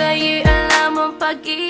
ika'y alam ang pag-ibig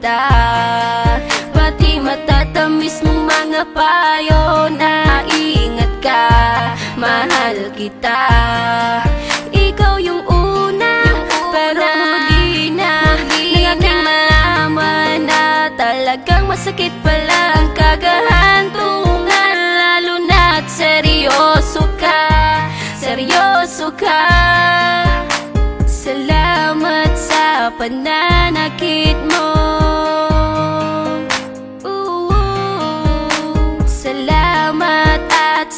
kita. Pati matatamis mong mga payo na ingat ka. Mahal kita. Ikaw yung una, pero huli na. Nang aking malaman na talagang masakit pala ang kagahantungan Lalo na't seryoso ka, seryoso ka. Salamat sa pananakit mo